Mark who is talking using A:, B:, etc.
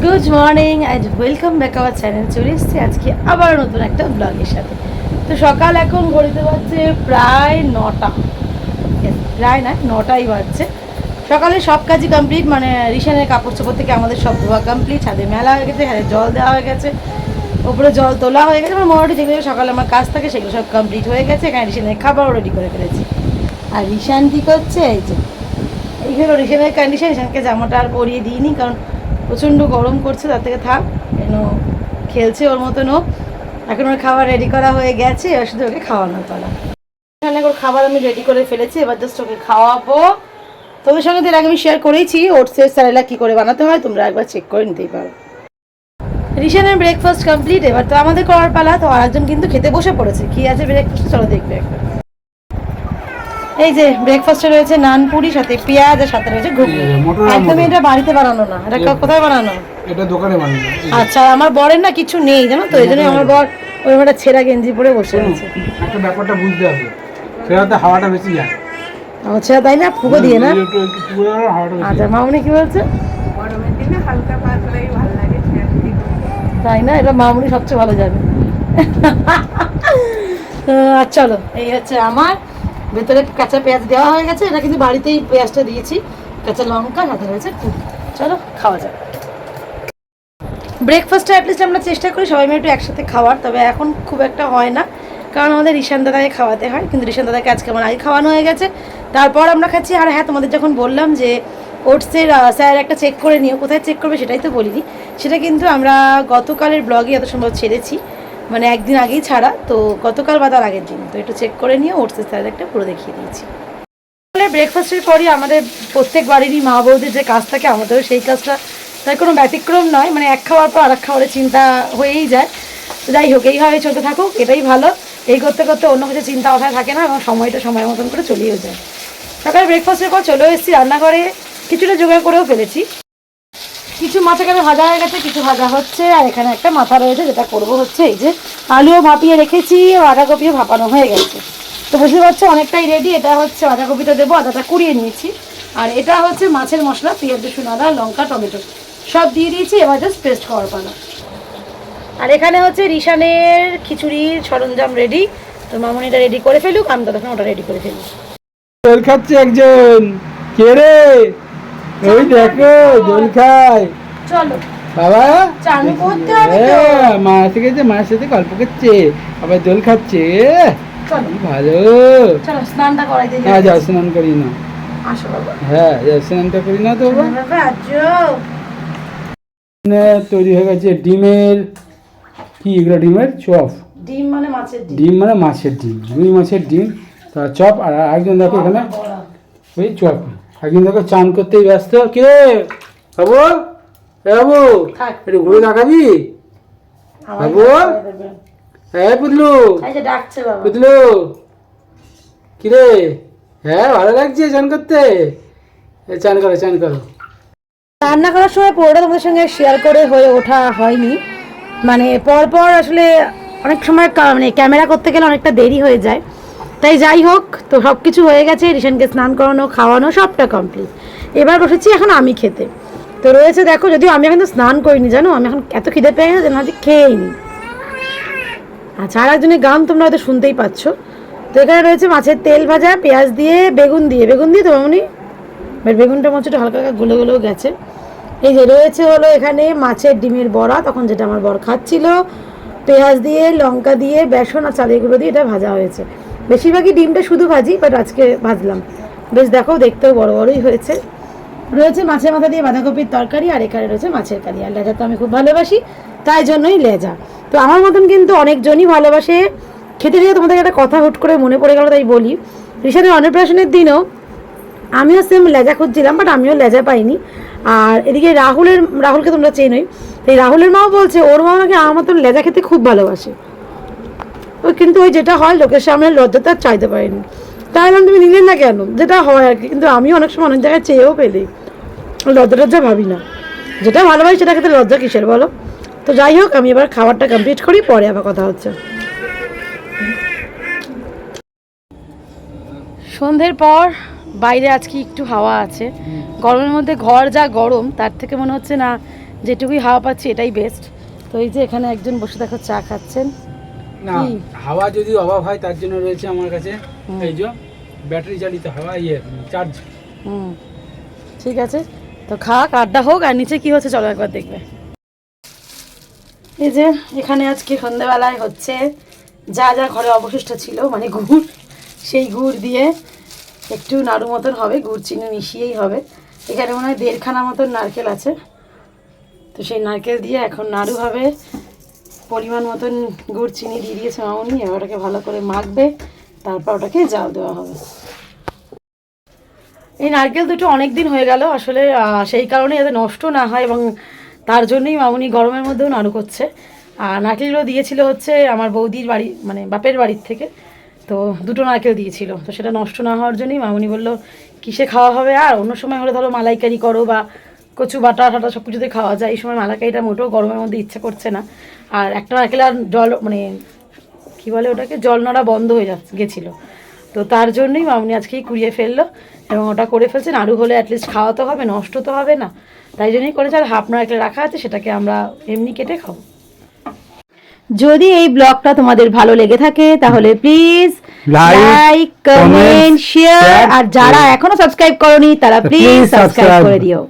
A: Good morning and welcome back our channel চলে এসেছি আজকে আবার নতুন একটা ব্লগের সাথে। তো সকাল এখন ঘড়িতে বাজছে প্রায় নটা। প্রায় না, নটাই বাজছে। সকালে সব কাজই কমপ্লিট মানে রিসেনের কাপড় চোপড় থেকে আমাদের সব ধোয়া কমপ্লিট ছাদে মেলা হয়ে গেছে ছাদে জল দেওয়া হয়ে গেছে, ওপরে জল তোলা হয়ে গেছে আমার মোটামুটি যেগুলো সকালে আমার কাজ থাকে সেগুলো সব কমপ্লিট হয়ে গেছে, এখানে রিসেনের খাবারও রেডি করে ফেলেছি। আর রিসান কী করছে, এই যে, এই হলো রিসেনের কন্ডিশন রিসানকে জামাটা আর পরিয়ে দিইনি, কারণ প্রচণ্ড গরম করছে, তার থেকে থাক। কেন? খেলছে ওর মতন ও। এখন ওর খাবার রেডি করা হয়ে গেছে, এবার শুধু ওকে খাওয়ানো করা। এখানে ওর খাবার আমি রেডি করে ফেলেছি, এবার জাস্ট ওকে খাওয়াবো। তোদের সঙ্গে এর আগে আমি শেয়ার করেছি ওটসের স্যারেলা কী করে বানাতে হয়, তোমরা একবার চেক করে নিতেই পারো। রিসেনের ব্রেকফাস্ট কমপ্লিট এবার তো আমাদের করার পালা, তো আরেকজন কিন্তু খেতে বসে পড়েছে। কি আছে ব্রেকফাস্ট চলো দেখবে একবার। এই যে ব্রেকফাস্টে রয়েছে নান পুরি সাথে পেঁয়াজ আর সাথে রয়েছে ঘুগনি। একদমই এটা বাড়িতে বানানো না এটা কোথায় বানানো?
B: এটা দোকানে বানানো।
A: আচ্ছা আমার বরের না কিছু নেই জানো তো এই জন্যই আমার বর ওই একটা ছেঁড়া গেঞ্জি পরে বসে আছে।
B: একটা ব্যাপারটা বুঝতে হবে। সেটাতে হাওয়াটা বেশি যায়।
A: ছেঁড়া তাই না? ফুকো দিয়ে না? আচ্ছা মামনি কি বলছে? তাই না? এটা মামনি সবচেয়ে ভালো যাবে আর চলো এই হচ্ছে আমার ভেতরে কাঁচা পেঁয়াজ দেওয়া হয়ে গেছে, এটা কিন্তু বাড়িতেই পেঁয়াজটা দিয়েছি। কাঁচা লঙ্কা, সাথে রয়েছে চলো, খাওয়া যাক। ব্রেকফাস্টটা অ্যাটলিস্ট আমরা চেষ্টা করি সবাই মিলে একটু একসাথে খাওয়ার, তবে এখন খুব একটা হয় না। কারণ আমাদের রিশান দাদাকে খাওয়াতে হয়, কিন্তু রিশান দাদাকে আজকে আমার আগে খাওয়ানো হয়ে গেছে। তারপর আমরা খাচ্ছি, আর হ্যাঁ তোমাদের যখন বললাম যে ওটসের স্যার একটা চেক করে নিও, কোথায় চেক করবে সেটাই তো বলিনি। সেটা কিন্তু আমরা গতকালের ব্লগে এত সম্ভব ছেড়েছি। মানে একদিন আগেই ছাড়া, তো গতকাল বা তার আগের দিন। তো একটু চেক করে নিয়ে ওটসের একটা পুরো দেখিয়ে দিয়েছি। তাহলে ব্রেকফাস্টের পরই আমাদের প্রত্যেক বাড়িরই মা বৌদের যে কাজ থাকে, আমাদেরও সেই কাজটা তার কোনো ব্যতিক্রম নয়। মানে এক খাওয়ার পর আর এক খাবারের চিন্তা হয়েই যায়। তো যাই হোক, এইভাবে চলতে থাকুক, এটাই ভালো। এই করতে করতে অন্য কিছু চিন্তা মাথায় থাকে না, এবং সময়টা সময় মতন করে চলেও যায়। সকালে ব্রেকফাস্টের পর চলেও এসেছি রান্নাঘরে। কিছুটা জোগাড় করেও ফেলেছি। কিছু মাছ এখানে ভাজা হয়ে গেছে, কিছু ভাজা হচ্ছে, আর এখানে একটা মাথা রয়েছে, যেটা করব হচ্ছে এই যে আলুও ভাপিয়ে রেখেছি বাঁধাকপিও ভাপানো হয়ে গেছে। তো বুঝতে পারছ, অনেকটাই রেডি এটা হচ্ছে বাঁধাকপিটা দেবো, আদাটা কুড়িয়ে নিয়েছি। আর এটা হচ্ছে মাছের মশলা, পেঁয়াজ, রসুন, আদা, লঙ্কা, টমেটো, সব দিয়ে দিয়েছি, এবার জাস্ট পেস্ট খাওয়ার পালা। আর এখানে হচ্ছে রিশানের খিচুড়ির সরঞ্জাম রেডি তো মামনিটা রেডি করে ফেলুক, আমি ততক্ষণ ওটা রেডি করে ফেলি।
B: খাচ্ছে একজন। কে রে? ওই দেখো জল খায়
A: চলো।
B: বাবা?
A: চান করতে হবে তো।
B: হ্যাঁ, মা এসে গেছে মায়ের সাথে গল্প করছে। আবার জল খাচ্ছে।
A: চলো।
B: ভালো।
A: চলো স্নানটা করাই
B: হ্যাঁ যাও স্নান করি না
A: আসো বাবা।
B: হ্যাঁ যাও স্নানটা করি না তো বাবা। তৈরি হয়ে গেছে ডিমের কি এগুলো ডিমের? চপ।
A: ডিম মানে মাছের ডিম।
B: ডিম মানে মাছের ডিম রুই মাছের ডিম। তা চপ আর একজন দেখো এখানে। ওই চপ। একজন দেখো চান করতেই ব্যস্ত। কে বাবু? এ বাবু একটু ঘুরে দেখাবি? বাবু? হ্যাঁ পুতলু। পুতলু। কিরে? হ্যাঁ ভালো লাগছে চান করতে? চান করো চান করো।
A: রান্না করার সময় পুরোটা তোমাদের সঙ্গে শেয়ার করে হয়ে ওঠা হয়নি। মানে পর পর আসলে অনেক সময় মানে ক্যামেরা করতে গেলে অনেকটা দেরি হয়ে যায়। তাই যাই হোক, তো সব কিছু হয়ে গেছে রিসেন্টকে স্নান করানো, খাওয়ানো, সবটা কমপ্লিট এবার বসেছি এখন আমি খেতে। তো রয়েছে দেখো, যদিও আমি এখন তো স্নান করিনি, জানো? আমি এখন এত খিদে পেয়ে গেছে না যে খেয়েই নি। আচ্ছা আর একজনের গান তোমরা হয়তো শুনতেই পাচ্ছ। তো এখানে রয়েছে মাছের তেল ভাজা, পেঁয়াজ দিয়ে, বেগুন দিয়ে। বেগুন দিয়ে তো মামনি? এবার বেগুনটা মধ্যে হালকা হালকা গুলো গুলো গেছে। এই যে রয়েছে হলো এখানে মাছের ডিমের বড়া, তখন যেটা আমার বর খাচ্ছিল। পেঁয়াজ দিয়ে, লঙ্কা দিয়ে, বেসন আর চালেগুলো দিয়ে এটা ভাজা হয়েছে। বেশিরভাগই ডিমটা শুধু ভাজি বাট আজকে ভাজলাম। বেশ দেখো, দেখতেও বড় বড়ই হয়েছে। রয়েছে মাছের মাথা দিয়ে বাঁধাকপির তরকারি, আর এখানে রয়েছে মাছের কারি। আর লেজা তো আমি খুব ভালোবাসি, তাই জন্যই লেজা। তো আমার মতন কিন্তু অনেকজনই ভালোবাসে। খেতে খেতে তোমাদের একটা কথা হুট করে মনে পড়ে গেল, তাই বলি। ঋষাদের অন্নপ্রাশনের দিনও আমিও সেম লেজা খুঁজছিলাম বাট আমিও লেজা পাইনি। আর এদিকে রাহুলের, রাহুলকে তোমরা চেনোই। তো এই রাহুলের মাও বলছে, ওর মা নাকি আমার মতন লেজা খেতে খুব ভালোবাসে। ওই কিন্তু ওই যেটা হয়, লোকের সামনে লজ্জাটা আর চাইতে পারেনি। তাই বললাম তুমি নিলেন না কেন? যেটা হয় আর কি। কিন্তু আমি অনেক সময় অনেক জায়গায় চেয়েও পেলি লজ্জা টজ্জা ভাবি না। যেটা ভালোবাসি সেটা খেতে লজ্জা কিসের বলো? তো যাই হোক, আমি এবার খাবারটা কমপ্লিট করি, পরে আবার কথা হচ্ছে। সন্ধ্যের পর বাইরে আজকে একটু হাওয়া আছে। গরমের মধ্যে ঘর যা গরম, তার থেকে মনে হচ্ছে না যেটুকুই হাওয়া পাচ্ছি এটাই বেস্ট তো এই যে এখানে একজন বসে দেখো চা খাচ্ছেন।
B: না হাওয়া যদি অভাব হয় তার জন্য রয়েছে আমার কাছে এই যে ব্যাটারি চালিত হাওয়া ইয়ে চার্জ
A: হুম। ঠিক আছে। তো খাক আড্ডা হোক আর নিচে কি হচ্ছে চলো একবার দেখবে। এই যে এখানে আজকে সন্ধ্যাবেলায় হচ্ছে যা যা ঘরে অবশিষ্ট ছিল মানে গুড় সেই গুড় দিয়ে একটু নাড়ু মতন হবে গুড় চিনি মিশিয়েই হবে। এখানে মনে হয় দেড়খানা মতন নারকেল আছে। তো সেই নারকেল দিয়ে এখন নাড়ু হবে। পরিমাণ মতন গুড়, চিনি দিয়ে দিয়েছে মামুনি, এবার ওটাকে ভালো করে মাখবে, তারপর ওটাকে জাল দেওয়া হবে। এই নারকেল দুটো অনেক দিন হয়ে গেল, আসলে সেই কারণে যাতে নষ্ট না হয় এবং তার জন্যই মামুনি গরমের মধ্যেও নাড়ু করছে। আর নারকেলগুলো দিয়েছিল হচ্ছে আমার বৌদির বাড়ি মানে বাপের বাড়ির থেকে, তো দুটো নারকেল দিয়েছিল। তো সেটা নষ্ট না হওয়ার জন্যই মামুনি বলল, কিসে খাওয়া হবে আর? অন্য সময় হলে ধরো মালাইকারি করো বা কচু বাটা টাটা সব কিছুতে খাওয়া যায়। এই সময় মালাইকারিটা মোটেও গরমের মধ্যে ইচ্ছে করছে না। আর একটা নারকেল আর জল মানে কি বলে ওটাকে? জল নড়া বন্ধ হয়ে যাচ্ছে গেছিল। তো তার জন্যই মামনি আজকেই কুড়িয়ে ফেলল এবং ওটা করে ফেলছে নাড়ু হলে অ্যাটলিস্ট খাওয়া তো হবে নষ্ট তো হবে না। তাই জন্যই করেছে আর হাফ নারকেল রাখা আছে সেটাকে আমরা এমনি কেটে খাব। যদি এই ব্লগটা তোমাদের ভালো লেগে থাকে তাহলে প্লিজ লাইক কমেন্ট শেয়ার আর যারা এখনও সাবস্ক্রাইব করনি তারা প্লিজ সাবস্ক্রাইব করে দিও।